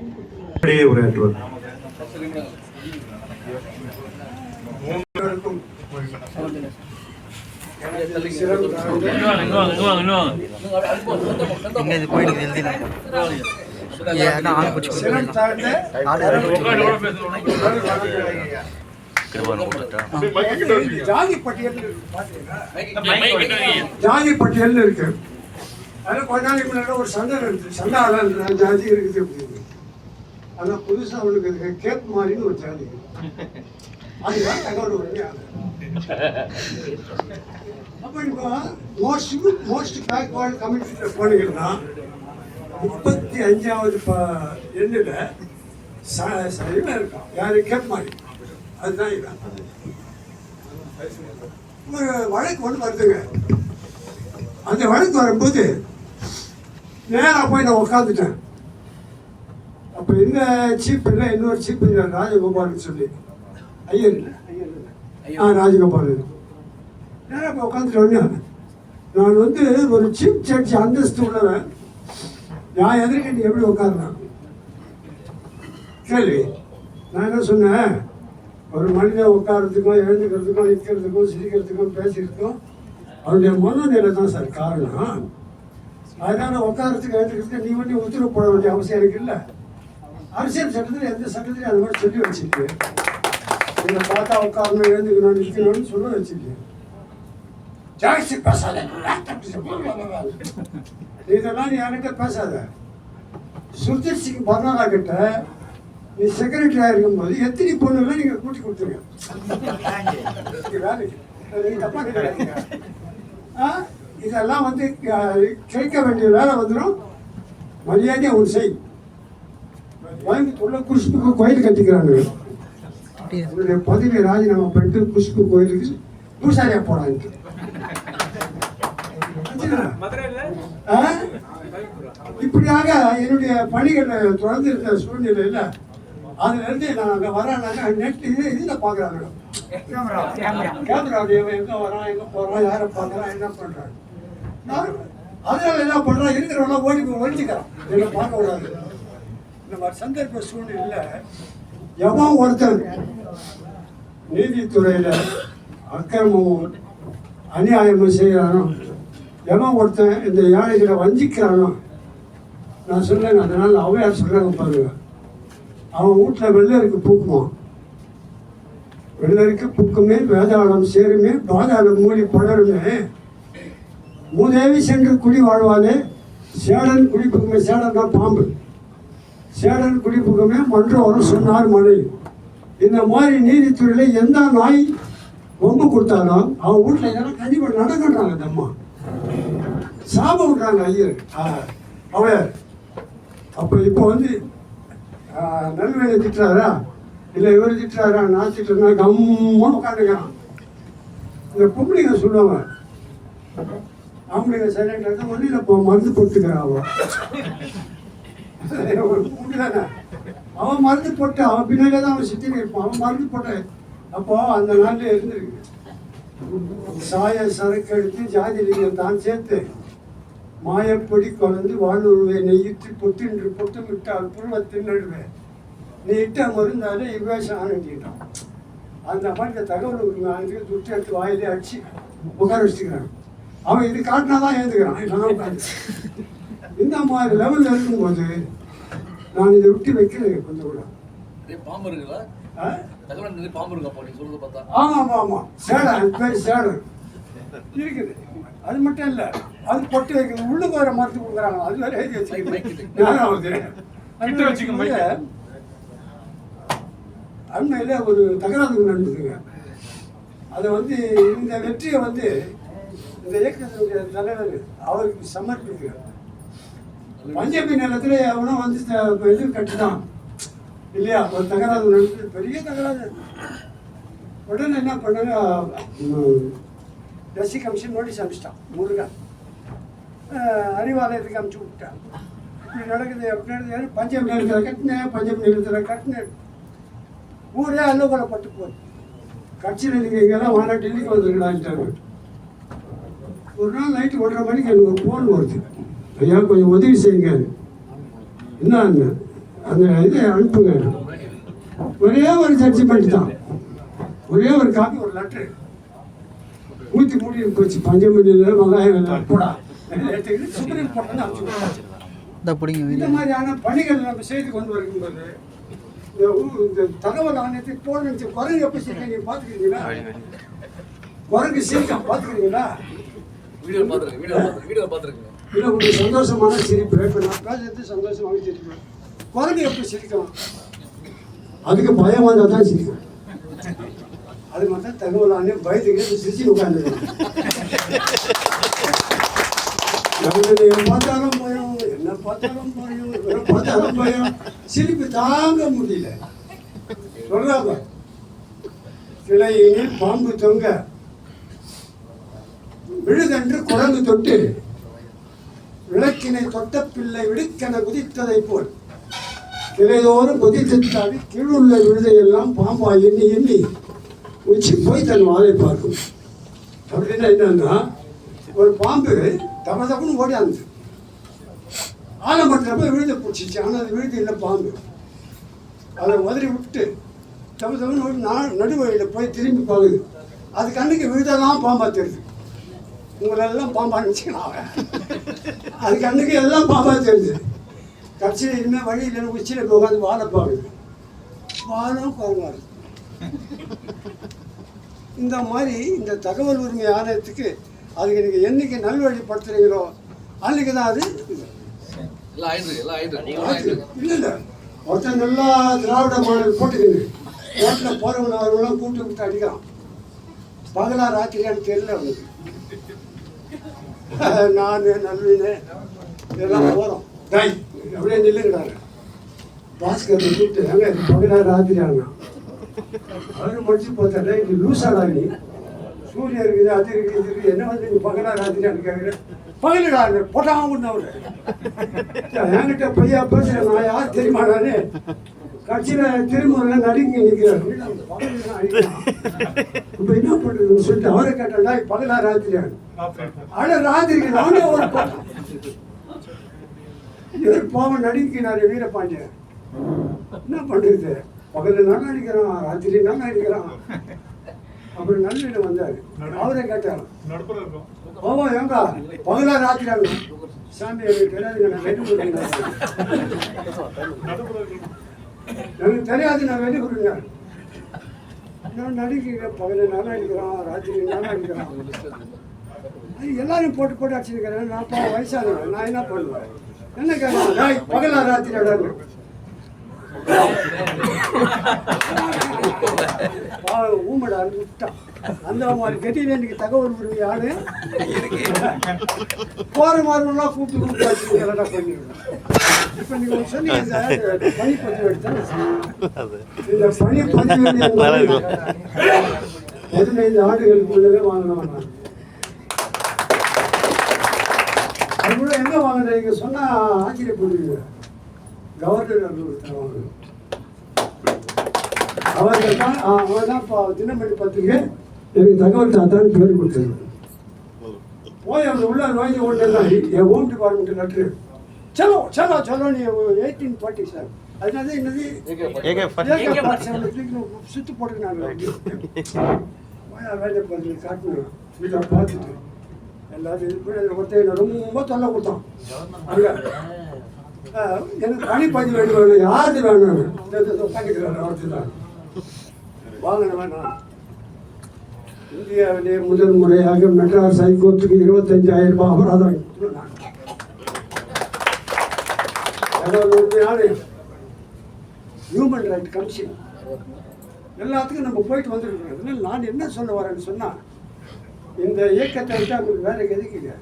அப்படியே போயிடுது ஜாதி பட்டியல் இருக்கு, பாத்தீங்களா? ஜாதி பட்டியல் இருக்கு. அது கொஞ்ச நாளைக்கு முன்னாடி ஒரு சண்டை இருந்துச்சு சண்டாளன் ஜாதி இருக்குது அப்படின்னு. ஆனால் புதுசாக அவனுக்கு இருக்கு மாதிரின்னு ஒரு ஜாதி அதுதான் தகவல் அப்போ இப்போ மோஸ்ட் மோஸ்ட் பேக்வர்டு கம்யூனிட்டியில் போனீங்கன்னா முப்பத்தி அஞ்சாவது ப எண்ணில் ச ச- இருக்கான் யாரு? கேப் மாதிரி அதுதான் இதான். ஒரு வழக்கு ஒன்று வருதுங்க. அந்த வழக்கு வரும்போது நேராக போய் நான் உட்காந்துட்டேன் அப்போ இந்த சீப் இல்லை இன்னொரு சீப் இல்லை ராஜகோபால்னு சொல்லி. ஐயர். இல்லை ஆ ராஜகோபால். நேரம் உட்காந்துட்டு உட்காந்துட்டோன்னே நான். வந்து ஒரு சீப் ஜட்ஜ் அந்தஸ்து உள்ளவன். நான் எதிர்க்க நீ எப்படி உட்காருறான் கேள்வி நான் என்ன சொன்னேன்? ஒரு மனிதன் உட்காரத்துக்கும் எழுந்துக்கிறதுக்கும் நிற்கிறதுக்கும் சிரிக்கிறதுக்கும் பேசுறதுக்கும் அவருடைய மனநிலை தான் சார் காரணம். அதனால உட்காரத்துக்கு எழுந்துக்கிறதுக்கு நீ வந்து உத்தரவு போட வேண்டிய அவசியம் எனக்கு இல்லை. அரசியல் சட்டத்தில் எந்த சட்டத்திலையும் அது மாதிரி சொல்லி வச்சிருக்கு இதை பார்த்தா உட்காரணும் எழுந்துக்கணும் நிற்கணும்னு சொல்ல வச்சிருக்கு ஜாஸ்தி பேசாத இதெல்லாம் நீ என்கிட்ட பேசாத. சுர்ஜித் சிங் பர்னாலா கிட்ட நீ செக்ரட்டரியா இருக்கும்போது எத்தனை பொண்ணுகளை நீங்க கூட்டி கொடுத்துருங்க? வேலைக்கு. ஆ? இதெல்லாம் வந்து கிடைக்க வேண்டிய வேலை வந்துடும் மரியாதையா ஒன்று செய். வாங்கி உள்ள குஷ்புக்கு கோயில் கட்டிக்கிறாங்க. உன்னுடைய பதவி ராஜினாமா பண்ணிட்டு குஷ்பு கோயிலுக்கு பூசாரியா போடாங்க ஆ? இப்படியாக என்னுடைய பணிகளை தொடர்ந்து இருந்த சூழ்நிலையில் அதுல இருந்து நான் அங்கே வரேன்னாக்கா நெட் இது இதில் பார்க்குறாங்க கேமரா எங்க வரான் எங்க போறான் யாரை பார்க்கறான் என்ன பண்றான். நான் அதனால என்ன பண்றான் இருக்கிறவங்க ஓடி போய் ஒழிச்சுக்கிறான் என்னை பார்க்க கூடாது. இந்த மாதிரி சந்தர்ப்ப சூழ்நிலையில் எவன் ஒருத்தன் நீதித்துறையில் அக்கிரமமும் அநியாயமும் செய்கிறானோ எவன் ஒருத்தன் இந்த ஏழைகளை வஞ்சிக்கிறானோ நான் சொன்னேன் அதனால் அவையார் சொல்கிறாங்க பாருங்க. அவன் வீட்டில் வெள்ளருக்கு பூக்குவான். வெள்ளருக்கு பூக்குமே வேதாளம் சேருமே பாதாளம் மூடி படருமே. மூதேவி சென்று குடி வாழ்வானே சேடன் குடி புக்குமே சேடன் தான் பாம்பு. சேடன் குடி புக்குமே மன்றோரம் சொன்னார் மனை இந்த மாதிரி நீதித்துறையில் எந்த நாய் ரொம்ப கொடுத்தாலும் அவன் வீட்டில் எல்லாம் கண்டிப்பாக நடக்கன்றாங்க இந்த அம்மா. சாபம் விடுறாங்க ஐயர். ஆ, அவர் அப்போ இப்போ வந்து ஆ, நல்வேலை திட்டுறாரா? இல்லை இவர் திட்டுறாரா? நான் திட்டுறேன்னா கம்முன்னு உட்காந்துக்கிறான். இந்த பொம்பளைங்க சொல்லுவாங்க ஆம்பளைங்க சைலண்ட் இருந்தால் ஒன்றும் இல்லை இப்போ மருந்து போட்டுக்கிறான் அவன். ஒரு அவன் மருந்து போட்டு அவன் பின்னாடியே தான் அவன் சுற்றி இருப்பான் அவன் மருந்து போட்டேன் அப்போ அந்த நாள்ல இருந்திருக்கு சாய சரக்கு எடுத்து ஜாதி லிங்கம் தான் சேர்த்து மாயப்பொடி குழந்து வாழ்வுருவே நெய்யிட்டு பொட்டின்று பொட்டு விட்டால் புருவ தின்னுடுவேன் நீ இட்ட மருந்தாலே இவ்வேஷம் ஆனண்டிட்டான் அந்த மாதிரி இந்த தகவல் உரிமை துட்டு எடுத்து வாயிலே அடிச்சு உட்கார வச்சுக்கிறான் அவன் இது காட்டினா தான் ஏந்துக்கிறான் இந்த மாதிரி லெவலில் இருக்கும்போது நான் இதை விட்டு வைக்கிறேன் கொஞ்சம் கூட. பாம்பு நிறைய பாம்பு இருக்கு அப்போ நீங்க சொல்றத பார்த்தா? ஆமா ஆமா ஆமா சேடம் அது பேர் இருக்குது. அது மட்டும் இல்ல. அது பொட்டு வைக்கிறது உள்ளுக்கு வர மரத்து கொடுக்குறாங்க. அது வேற எழுதி வச்சுக்கிட்டு. யாராவது கிட்ட வச்சுக்க மைக்க. அண்மையில ஒரு தகராறு நடந்ததுங்க அதை வந்து இந்த வெற்றியை வந்து இந்த இயக்கத்தினுடைய தலைவர் அவருக்கு சமர்ப்பிக்கிறார். பஞ்சமி நிலத்துல எவனோ வந்து இது கட்டினான். இல்லையா? ஒரு தகராறு நடந்தது பெரிய தகராறு. உடனே என்ன பண்ணாங்க? எஸ்சி கமிஷன் நோட்டீஸ் அனுப்பிச்சிட்டான் முருகன். அறிவாலயத்துக்கு அமிச்சு விட்டான் இப்படி நடக்குது அப்படி நடக்குது. பஞ்சம் நிலத்தில் கட்டினேன் பஞ்சம் நிலத்தில் கட்டினேன் ஊரே அல்லோகலப்பட்டு போகுது. கட்சியில் நீங்கள் இங்கெல்லாம் வாழ டெல்லிக்கு வந்துருக்கலான்ட்டாங்க ஒரு நாள் நைட்டு ஒன்றரை மணிக்கு எனக்கு ஒரு ஃபோன் வருது. ஐயா கொஞ்சம் உதவி செய்யுங்க. என்ன அந்த இது அனுப்புங்க. ஒரே ஒரு ஜட்ஜ்மெண்ட் தான். ஒரே ஒரு காப்பி ஒரு லெட்டர் ஊற்றி மூடி போச்சு. பஞ்சமணியில் வெங்காயம் எடுத்துக்கிட்டு சுப்ரீம் கோர்ட்டில் அனுப்பிச்சு விட்டாச்சு. இந்த மாதிரியான பணிகள் நம்ம செய்து கொண்டு வரும்போது இந்த தகவல் ஆணையத்தை போன குரங்கு எப்போ சீக்கிரம் நீங்கள் பார்த்துக்கிறீங்களா? குரங்கு சீக்கிரம் பார்த்துக்கிறீங்களா? வீடியோ பார்த்துருக்கேன் வீடியோ பார்த்து வீடியோ பார்த்துருக்கேன் இல்லை உங்களுக்கு சந்தோஷமான சிரிப்பு. இப்போ நான் பேசுறது சந்தோஷமாக சிரிப்பேன் குரங்கு எப்படி சிரிக்கலாம்? அதுக்கு பயம் வந்தால் தான் சிரிக்கும். அது மட்டும் தகவலானே பயத்துக்கு சிரிச்சு உட்காந்து என்ன பார்த்தாலும் பயம் என்ன பார்த்தாலும் பயம் என்ன பார்த்தாலும் பயம். சிரிப்பு தாங்க முடியல. சொல்றாங்க. கிளையினில் பாம்பு தொங்க விழுதென்று குரங்கு தொட்டு விளக்கினை தொட்ட பிள்ளை விடுக்கென குதித்ததை போல். கிளையோரும் குதித்தாடி கீழுள்ள விழுதையெல்லாம் பாம்பா எண்ணி எண்ணி உச்சி போய் தன் வாழை பார்க்கும். அப்படின்னா என்னன்னா ஒரு பாம்பு தப தப்புன்னு ஓடியாந்து ஆலமட்டப்ப போய் விழுத பிடிச்சிச்சு. ஆனால் அது விழுது இல்லை பாம்பு. அதை உதறி விட்டு தப்பு தப்புன்னு ஒரு நடுவழியில் போய் திரும்பி போகுது அது கண்ணுக்கு விழுதெல்லாம் பாம்பா தெரியுது. உங்களெல்லாம் பாம்பா நினச்சிக்கலாம் அவன் அது கண்ணுக்கு எல்லாம் பாம்பா தெரியுது கடைசியில் இனிமேல் வழி இல்லைன்னு உச்சியில் உட்காந்து வாழை பாருங்க. வாழும் பாருங்க இந்த மாதிரி இந்த தகவல் உரிமை ஆணையத்துக்கு அதுக்கு நீங்கள் என்னைக்கு நல்வழிப்படுத்துறீங்களோ அன்னைக்கு தான் அது இல்லை இல்லை. ஒருத்தன் நல்லா திராவிட மாடல் போட்டுக்கிது ரோட்டில் போகிறவங்க அவர்களெல்லாம் கூப்பிட்டு விட்டு அடிக்கிறான். பகலா ராத்திரியான்னு தெரியல அவனுக்கு. நான் நல்வீனு எல்லாம் போகிறோம் டை அப்படியே நில்லுங்கிறாரு பாஸ்கர் கூப்பிட்டு அங்கே பகலா ராத்திரியானா அவரு முடிச்சு போத்தாடா இது லூசாடா நீ. சூரியன் இருக்குது அது இருக்குது இது இருக்குது. என்ன வந்து நீ பகலா ராத்திரியான்னு கேட்குறேன் பகலடா போட்டாமல் அவரு என்கிட்ட பையா பேசுறேன் நான் யார் தெரியுமாடான்னு கட்சியில திருமுறை நடுங்கி நிற்கிறார் இப்போ என்ன பண்ணுறதுன்னு சொல்லிட்டு அவரை கேட்டா பகலா ராத்திரியான் அட ராத்திரிக்கு நானே ஒரு இவர் பாவம் நடுங்கினார் வீரபாண்டியன். என்ன பண்றது? பகல நல்லா அடிக்கிறான் ராத்திரி நல்லா அடிக்கிறான் அப்புறம் நல்ல வந்தார். அவரே கேட்டார். நடுப்புற ஏங்கா பகலா ராத்திரி சாமி எனக்கு தெரியாதுங்க நான் எனக்கு தெரியாது நான் வெளி கொடுங்க நான் நடிக்கிறேன் பதினஞ்சு நாளாக அடிக்கிறான் ராத்திரி நாளாக அடிக்கிறான். எல்லாரும் போட்டு போட்டு அடிச்சிருக்கிறேன் நான் பா வயசானவன். நான் என்ன பண்ணுவேன்? என்ன கேட்கறேன் பகலா ராத்திரி அடாங்க ஊமடான்னு விட்டான் அந்த மாதிரி கட்டியில் எனக்கு தகவல் உரிமை ஆளு. போற மாதிரிலாம் கூப்பிட்டு கூப்பிட்டு கரெக்டாக பண்ணிடுவேன். இப்போ நீங்கள் சொன்னீங்க பனி பதிவு எடுத்தா இந்த பனி பதிவு பதினைந்து ஆண்டுகளுக்கு வாங்கினோம் நான். அது கூட எங்க வாங்கினீங்க சொன்னா ஆச்சரியப்படுவீங்க கவர்னர் அலுவலகத்தில் வாங்கினோம் அவர்கள் தான் அவன் தான் தினமணி பத்திரிகை. எனக்கு தகவல் தாத்தான்னு பேர் கொடுத்தது. போய் அவர் உள்ள நோய்ந்து கொண்டு தான் என் ஹோம் டிபார்ட்மெண்ட் லெட்ரு சலோ சலோ சலோ நீ எயிட்டீன் ஃபார்ட்டி சார் அதனால என்னது? சுத்து போட்டுக்கினாங்க வேலை பண்ணி காட்டணும் இதை பார்த்துட்டு எல்லாரும் என்னை ரொம்ப தொல்லை கொடுத்தான். அங்க. எனக்கு பணி பதிவு வேணும் யாரு வேணும்? வாங்கின வேணாம் இந்தியாவிலே முதல் முறையாக மெட்ராஸ் ஹைகோர்ட்டுக்கு இருபத்தஞ்சாயிரம் ரூபாய் அபராதம் ஹியூமன் ரைட் கமிஷன் எல்லாத்துக்கும் நம்ம போயிட்டு வந்துருக்கோம் அதனால நான் என்ன சொல்ல வரேன்னு சொன்னால் இந்த இயக்கத்தை விட்டு அவங்களுக்கு வேற எதுக்குங்க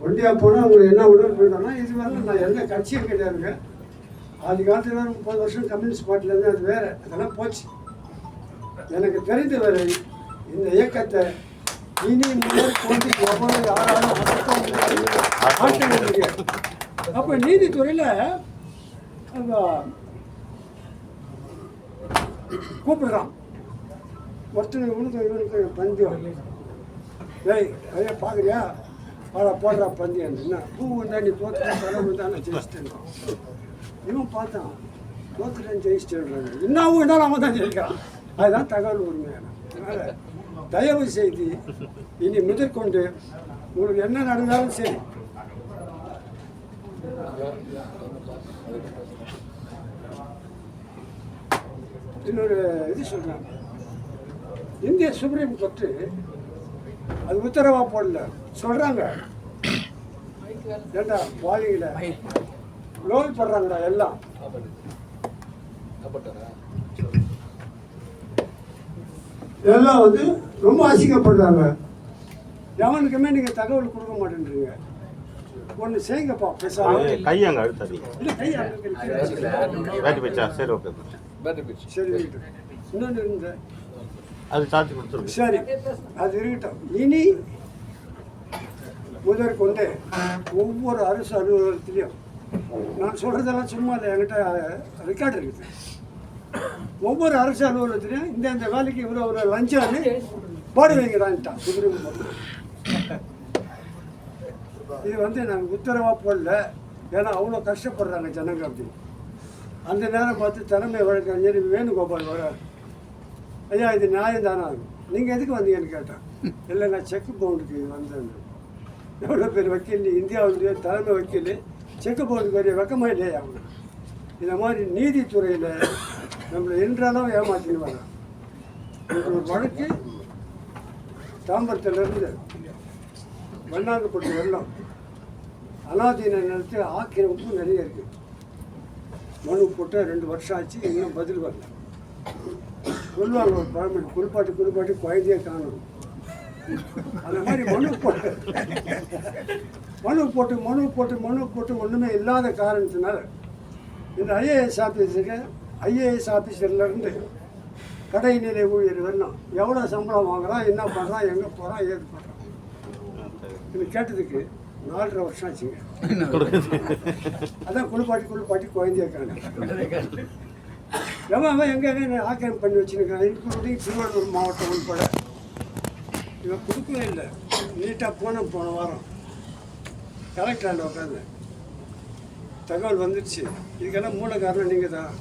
ஒண்டியா போனால் அவங்களுக்கு என்ன உணர்வு போயிட்டோம்னா இது வரல நான் எந்த கட்சியும் கிடையாதுங்க ஆதி காலத்தில் ஒரு முப்பது வருஷம் கம்யூனிஸ்ட் பார்ட்டியில் இருந்து அது வேற அதெல்லாம் போச்சு. எனக்கு தெரிந்த வரை இந்த இயக்கத்தை இனி முதல் கொண்டு எவ்வளவு யாராலும் அடக்க முடியாது, அப்போ நீதித்துறையில் கூப்பிடுறான். ஒருத்தனுக்கு இவனுக்கு இவனுக்கு பந்தயம். டேய் ஐயா பார்க்குறியா வாடா போடுறா பந்தயம் என்ன? பூ வந்தா நீ தோற்று தலைவு தான் நான் ஜெயிச்சிட்டேன் இவன் பார்த்தான் தோத்துட்டேன் ஜெயிச்சிட்டேன் இன்னமும் என்ன அவன் தான் ஜெயிக்கிறான். அதுதான் தகவல் உரிமையான அதனால் தயவு செய்து இனி முதற்கொண்டு உங்களுக்கு என்ன நடந்தாலும் சரி. இன்னொரு இது சொல்கிறேன் இந்திய சுப்ரீம் கோர்ட்டு அது உத்தரவா போடல. சொல்கிறாங்க ஏண்டா பாலியில் லோன் போடுறாங்கடா எல்லாம். எல்லாம் வந்து ரொம்ப அசிங்கப்படுறாங்க. எவனுக்குமே நீங்கள் தகவல் கொடுக்க மாட்டேன்றீங்க. ஒன்று செய்யுங்கப்பா பேசாம. கை அங்கே அழுத்தாதீங்க. இல்லை கை அங்க இருக்கு. வேட்டி போச்சா சரி ஓகே. பேட்டரி சரி. இன்னொன்று இருந்த. அது சார்ஜ் கொடுத்துருக்கு சரி அது இருக்கட்டும். இனி முதற்கொண்டு ஒவ்வொரு அரசு அலுவலகத்திலையும் நான் சொல்கிறதெல்லாம் சும்மா இல்லை என்கிட்ட ரெக்கார்டு இருக்குது. ஒவ்வொரு அரசு அலுவலகத்திலையும் இந்த இந்த வேலைக்கு இவ்வளோ ஒரு லஞ்சம்னு போட வைக்கிறான்ட்டான் இது வந்து நாங்கள் உத்தரவாக போடல. ஏன்னா அவ்வளோ கஷ்டப்படுறாங்க ஜனங்க அப்படி. அந்த நேரம் பார்த்து திறமை வழக்கறிஞர் வேணுகோபால் வர ஐயா இது நியாயம் தானா? நீங்கள் எதுக்கு வந்தீங்கன்னு கேட்டேன். இல்லை நான் செக் பவுண்டுக்கு வந்தேன் எவ்வளோ பேர் வக்கீல்? இந்தியாவுடைய தலைமை வக்கீல். செக் பவுண்டுக்கு வரைய வெக்கமாக இல்லையா? அவங்க இந்த மாதிரி நீதித்துறையில் நம்மளை என்றாலும் ஏமாற்றின்னு வரான் ஒரு வழக்கு தாம்பரத்திலிருந்து வண்ணாங்கப்பட்டு வெள்ளம். அனாதீன நிலத்தில் ஆக்கிரமிப்பு நிறைய இருக்குது மனு போட்டு ரெண்டு வருஷம் ஆச்சு இன்னும் பதில் வரல. சொல்லுவாங்க ஒரு பழமொழி குளிப்பாட்டி குளிப்பாட்டி குழந்தையே காணும் அந்த மாதிரி மனு போட்டு மனு போட்டு மனு போட்டு மனு போட்டு ஒன்றுமே இல்லாத காரணத்தினால இந்த ஐஏஎஸ் ஆஃபீஸருக்கு ஐஏஎஸ் ஆஃபீஸர்லேருந்து கடைநிலை ஊழியர் வரணும் எவ்வளோ சம்பளம் வாங்குறான் என்ன பண்ணுறான் எங்கே போகிறான் ஏது பண்ணுறான் இது கேட்டதுக்கு நாலரை வருஷம் ஆச்சுங்க. அதான் குளிப்பாட்டி குளிப்பாட்டி குழந்தைய இருக்காங்க. எவன் அவன் எங்கே எங்கே ஆக்கிரம் பண்ணி வச்சுருக்கான்? இன்க்ளூடிங் திருவள்ளூர் மாவட்டம் உள்பட இவன் கொடுக்கவே இல்லை. நீட்டாக போனோம் போன வாரம். கலெக்டராண்ட உட்காந்து தகவல் வந்துடுச்சு இதுக்கெல்லாம் மூல காரணம் நீங்கள் தான்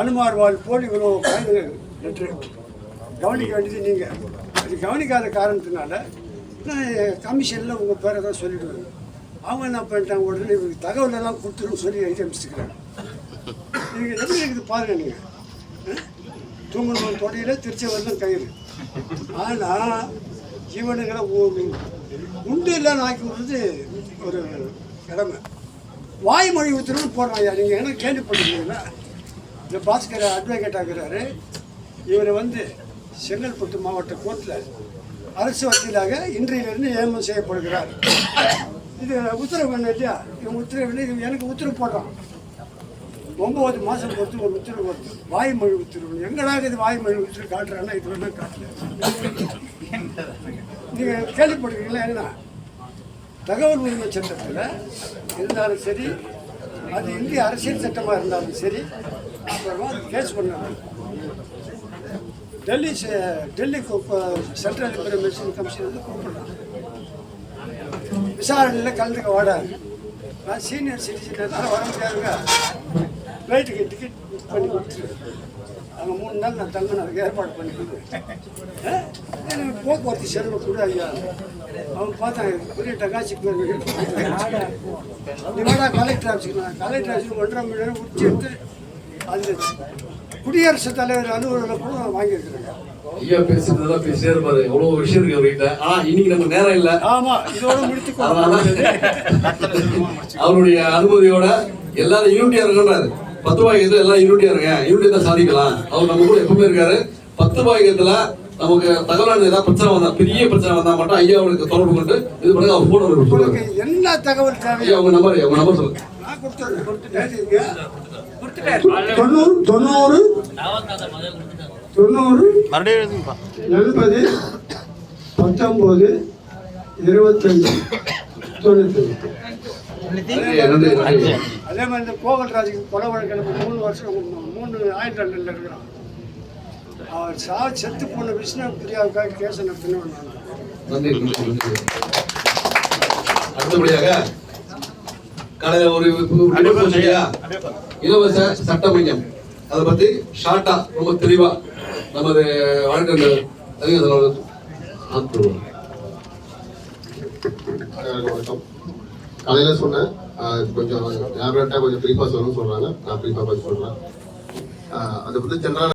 அனுமார் வாழ் போல் இவ்வளோ லெட்ரு கவனிக்க வேண்டியது நீங்கள் அது கவனிக்காத காரணத்தினால நான் கமிஷனில் உங்கள் பேரை தான் சொல்லிடுவேன். அவங்க என்ன பண்ணிட்டாங்க உடனே இவங்களுக்கு தகவல் எல்லாம் கொடுத்துருன்னு சொல்லி எழுதி அமைச்சிருக்கிறாங்க நீங்கள் எப்படி இருக்குது பாருங்கள் நீங்கள் தூங்கணும் தொடையில் திருச்செவரிலும் கயிறு. ஆனால் ஜீவனுங்களை உண்டு இல்லைன்னு ஆக்கி விடுறது ஒரு கடமை. வாய்மொழி உத்தரவு போடுறாங்க. நீங்கள் என்ன கேள்விப்பட்டிருக்கீங்களா இந்த பாஸ்கர் அட்வொகேட் ஆகிறாரு. இவர் வந்து செங்கல்பட்டு மாவட்ட கோர்ட்டில் அரசு வக்கீலாக இன்றையிலிருந்து நியமனம் செய்யப்படுகிறார். இது உத்தரவு என்ன இல்லையா? இவங்க உத்தரவு இல்லை எனக்கு உத்தரவு போடுறான். ஒம்பது மாதம் பொறுத்து ஒரு உத்தரவு வருது. வாய்மொழி உத்தரவு. எங்கடாக இது வாய்மொழி உத்தரவு காட்டுறான்னா இது வேணா காட்டல? நீங்கள் கேள்விப்படுறீங்களா என்ன தகவல் உரிமை சட்டத்தில் இருந்தாலும் சரி அது இந்திய அரசியல் சட்டமாக இருந்தாலும் சரி அப்புறமா அது கேஸ் பண்ணாங்க டெல்லி செ- டெல்லி சென்ட்ரல் இன்ஃபர்மேஷன் கமிஷன் வந்து கூப்பிடுறாங்க விசாரணையில் கலந்துக்க வாடாது. நான் சீனியர் சிட்டிசன் தான் வர முடியாதுங்க. ஃப்ளைட்டுக்கு டிக்கெட் புக் பண்ணி கொடுத்துருவேன். அங்கே மூணு நாள் நான் தங்கணும் அதுக்கு ஏற்பாடு பண்ணி கொடு ஆ? எனக்கு போக்குவரத்து செலவு கூட ஐயா. அவன் பார்த்தான் பெரிய டகாசி நீ வேடா கலெக்டர் ஆஃபீஸுக்கு நான் கலெக்டர் ஆஃபீஸுக்கு ஒன்றரை மணி நேரம் உச்சி எடுத்து அந்த குடியரசுத் தலைவர் அலுவலகம் கூட நான் வாங்கியிருக்கிறேங்க ஐயா பேசுறதெல்லாம் பேசிட்டே இருப்பாரு எவ்வளவு விஷயம் இருக்கு அவர்கிட்ட. ஆனா இன்னைக்கு நமக்கு நேரம் இல்ல. ஆமாம் இதோட முடித்து அவருடைய அனுமதியோட எல்லாரும் யூனிட்டியா இருக்கன்றாரு பத்து பாக்கியத்துல எல்லாம் யூனிட்டியா இருங்க. யூனிட்டி தான் சாதிக்கலாம். அவர் நம்ம கூட எப்பவுமே இருக்காரு. பத்து பாக்கியத்துல நமக்கு தகவலான ஏதாவது பிரச்சனை வந்தா பெரிய பிரச்சனை வந்தா மட்டும் ஐயா அவருக்கு தொடர்பு கொண்டு இது பண்ணுங்க அவர் போன் என்ன தகவல் தேவையோ ஐயா உங்க நம்பர் உங்க நம்பர் சொல்லுங்க. தொண்ணூறு தொண்ணூறு தொண்ணூறு எண்பது பத்தொம்போது இருபத்தஞ்சு தொண்ணூத்தஞ்சு. அதே மாதிரி இந்த கோவல்ராஜுக்கு கொலை வழக்கில் இப்ப மூணு வருஷம் மூணு ஆயிரத்தி ரெண்டில் இருக்கிறான். அவர் சா செத்து போன விஷ்ணு பிரியாவுக்காக கேஸ் நடத்தினோம் அடுத்தபடியாக காலையில ஒரு? இலவச சட்ட மையம் அதை பத்தி ஷார்ட்டா ரொம்ப தெளிவா நமது வழக்கறிஞர். அனைவருக்கும் வணக்கம். காலையில சொன்னேன். கொஞ்சம் லேபரேட்டா கொஞ்சம் ப்ரீஃபா சொல்லணும்னு சொல்றாங்க. நான் ப்ரீஃபா பத்தி சொல்றேன். அதை பத்தி ஜென்ரலா